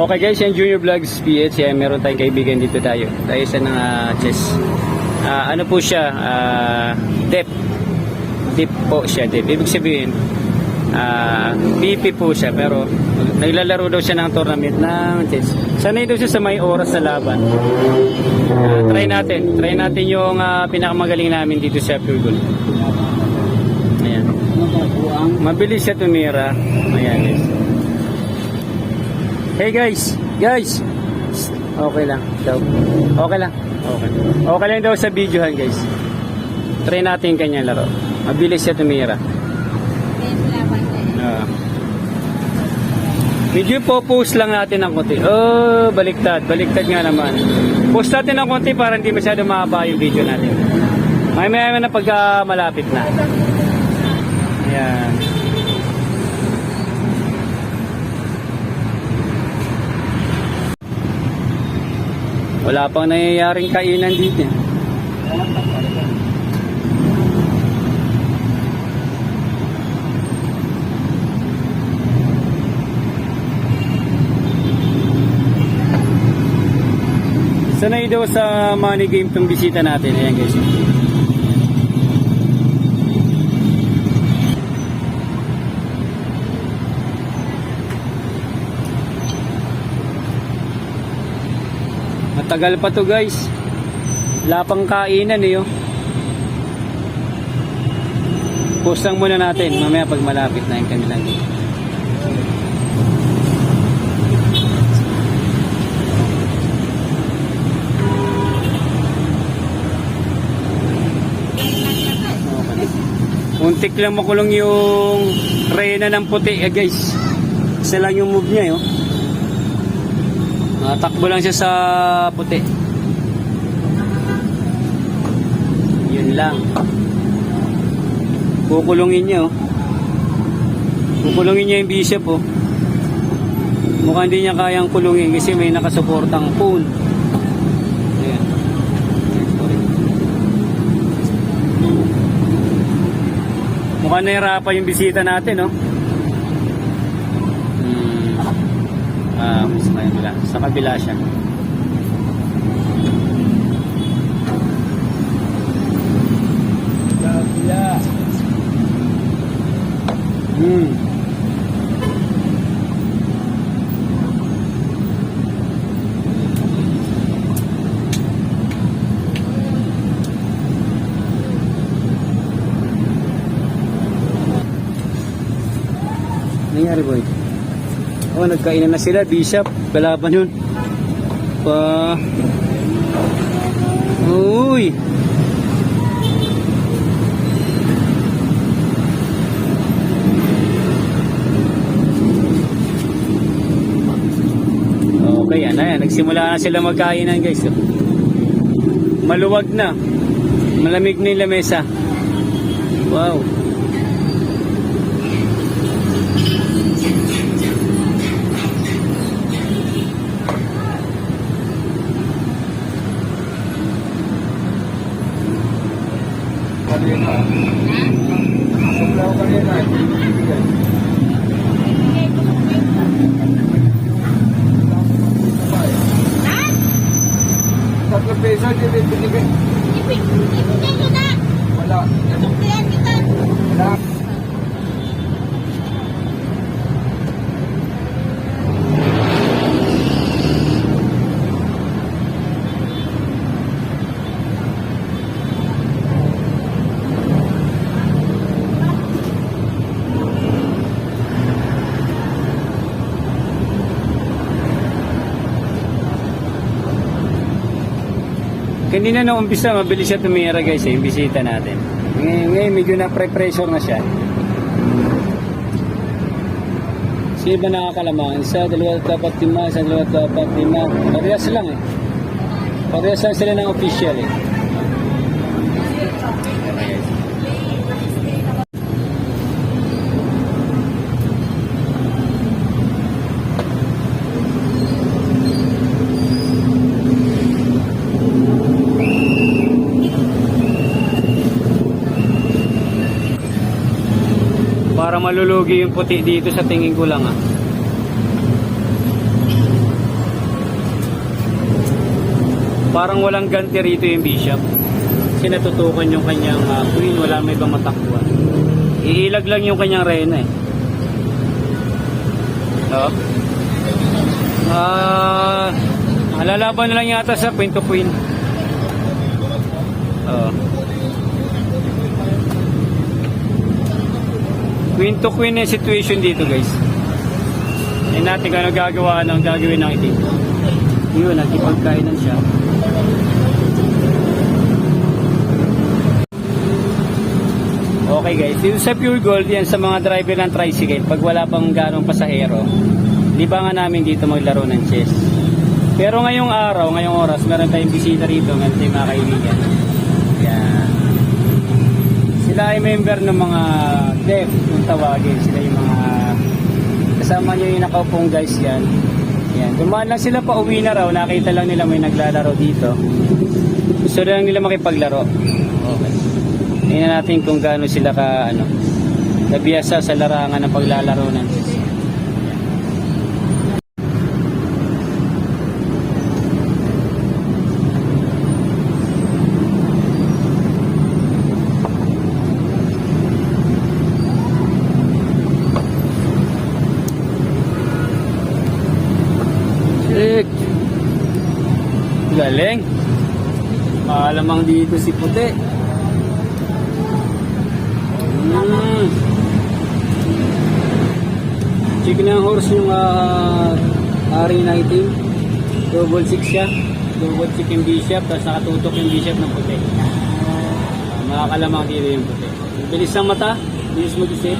Okay guys, yan Junior Vlogs PH. Yan, meron tayong kaibigan dito tayo. Tayo sa ng ah, chess. Ah, ano po siya? Ah, dep. Dep po siya. Dep. Ibig sabihin, ah, BP po siya. Pero naglalaro daw siya ng tournament ng chess. Sanay daw siya sa may oras na laban. Ah, try natin. Try natin yung ah, pinakamagaling namin dito sa Pure Gold. Ayan. Mabilis siya tumira. Ayan guys. Hey guys, guys. Okay lang daw. Okay lang. Okay. Okay lang daw sa videohan guys. Try natin kanyang laro. Mabilis siya tumira. Ah. Medyo po post lang natin ng konti. Oh, baliktad. Baliktad nga naman. Post natin ng konti para hindi masyado mahaba yung video natin. May may na pagka malapit na. Ayan. Wala pang nangyayaring kainan dito. eh. Sanay daw sa money game tong bisita natin. Ayan guys. Matagal pa to guys. Wala pang kainan eh. Oh. Post lang muna natin. Mamaya pag malapit na yung kanilang Untik lang makulong yung reyna ng puti eh guys. Isa lang yung move niya eh. Oh. Natakbo lang siya sa puti. Yun lang. Kukulungin niya oh. Kukulungin niya yung bishop oh. Mukhang hindi niya kayang kulungin kasi may nakasuportang phone. Ayan. Mukhang nahirapan yung bisita natin no. Ah, sa kabila. Sa kabila siya. Kabila. Hmm. Nangyari boy? Oh, nagkainan na sila, Bishop. Kalaban yun. Pa... Uy! Okay, yan yan. Nagsimula na sila magkainan guys. Maluwag na. Malamig na yung lamesa. Wow. Tatlo peso, di ba binigay? Ibigay ko na. Wala. Suklihan kita. Wala. Kanina nung umpisa, mabilis siya tumira guys, eh, yung bisita natin. Ngayon, ngayon medyo na pre-pressure na siya. Sino ba nakakalamangan? Isa, dalawa, dapat lima, isa, dalawa, dapat lima. Parehas lang eh. Parehas lang sila ng official eh. para malulugi yung puti dito sa tingin ko lang ah. Parang walang ganti rito yung bishop. Sinatutukan yung kanyang uh, queen, wala may ibang matakbuhan. Iilag lang yung kanyang rena eh. No? Ah, uh, alalaban lang yata sa queen to queen. Oo. Uh. Queen to queen yung situation dito guys. Hindi natin kung ano gagawa ng gagawin ng itim. Yun, nagkipagkainan siya. Okay guys, dito sa Pure Gold, yan sa mga driver ng tricycle, pag wala pang ganong pasahero, libangan namin dito maglaro ng chess. Pero ngayong araw, ngayong oras, meron tayong bisita rito, meron tayong mga kaibigan. Yan. Sila ay member ng mga deaf, kung tawagin. Sila yung mga kasama niyo yung nakaupong guys yan. Yan. Dumaan lang sila pa uwi na raw, nakita lang nila may naglalaro dito. Gusto lang nila makipaglaro. Okay. Tingnan natin kung gaano sila ka ano, nabiyasa sa larangan ng paglalaro ng chess. Sick. Galing. Malamang dito si Puti. Mm. Chicken ng horse yung uh, ari na itim. Double six siya. Double chicken bishop. Tapos nakatutok yung bishop ng puti. Uh, makakalamang dito yung puti. Bilis ng mata. Bilis mag-isip.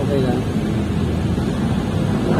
Okay lang.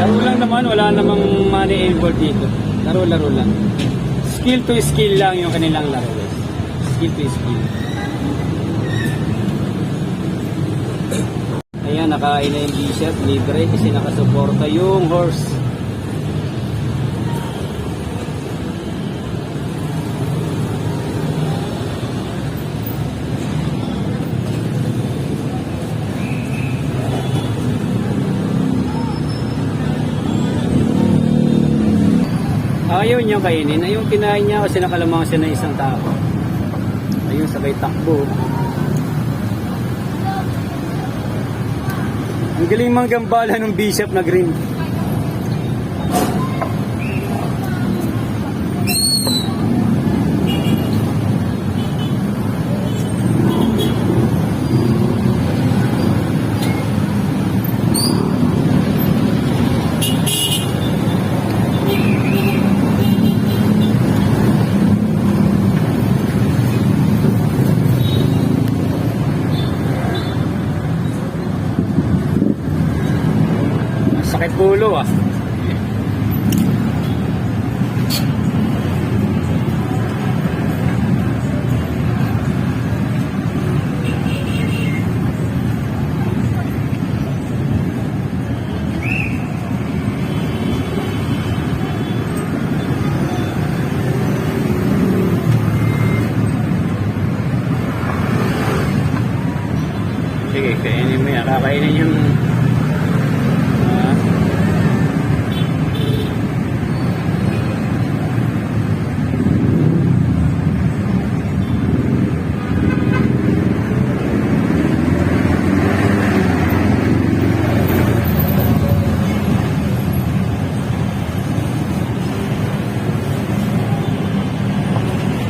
Laro lang naman, wala namang money involved dito. Laro-laro lang. Skill to skill lang yung kanilang laro. Skill to skill. Ayan, nakain na yung bishop, libre kasi nakasuporta yung horse. Ayaw niya kainin. Ayun, kinain niya kasi nakalamang siya ng isang tao. Ayun, sabay takbo. Ang galing manggambala ng bishop na green. Ang Sakit ulo ah. Sige, Kakainin yung ah,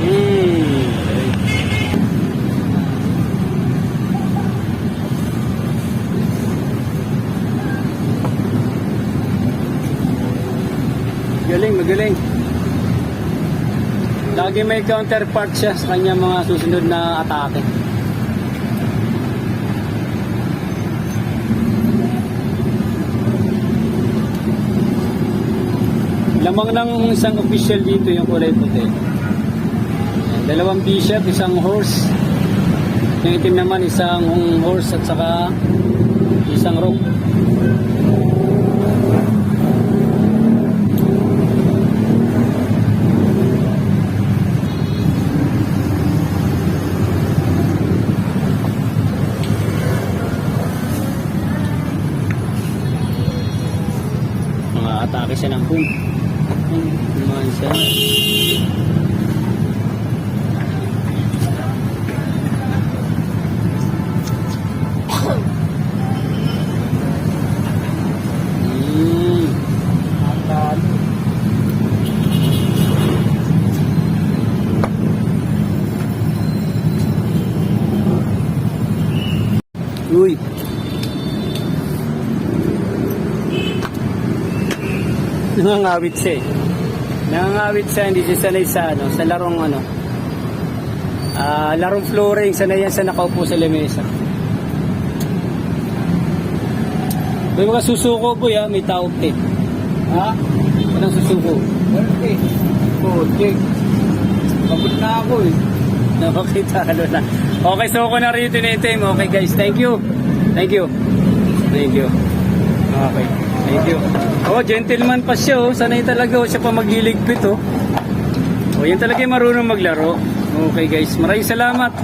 Mm. Galing, magaling. Lagi may counterpart siya sa kanya mga susunod na atake. Lamang ng isang official dito yung kulay puti. Dalawang bishop, isang horse. Yung itim naman isang horse at saka isang rook. Siya ng boom. Nangangawit siya eh. Nangangawit siya, hindi siya sanay sa ano, sa larong ano. Ah, larong flooring, sanay yan sa nakaupo sa lamesa. May mga susuko boy ha, may tao eh. Ha? Anong susuko? Okay. Oh, check. Pagod na ako eh. Nakakita ano na. Okay, so ako na rin yung tinitim. Okay guys, thank you. Thank you. Thank you. Okay. Thank you. Oh, gentleman pa siya oh. Sanay talaga oh. Siya pa magiligpit oh. Oh, yan talaga yung marunong maglaro. Okay guys, maraming salamat.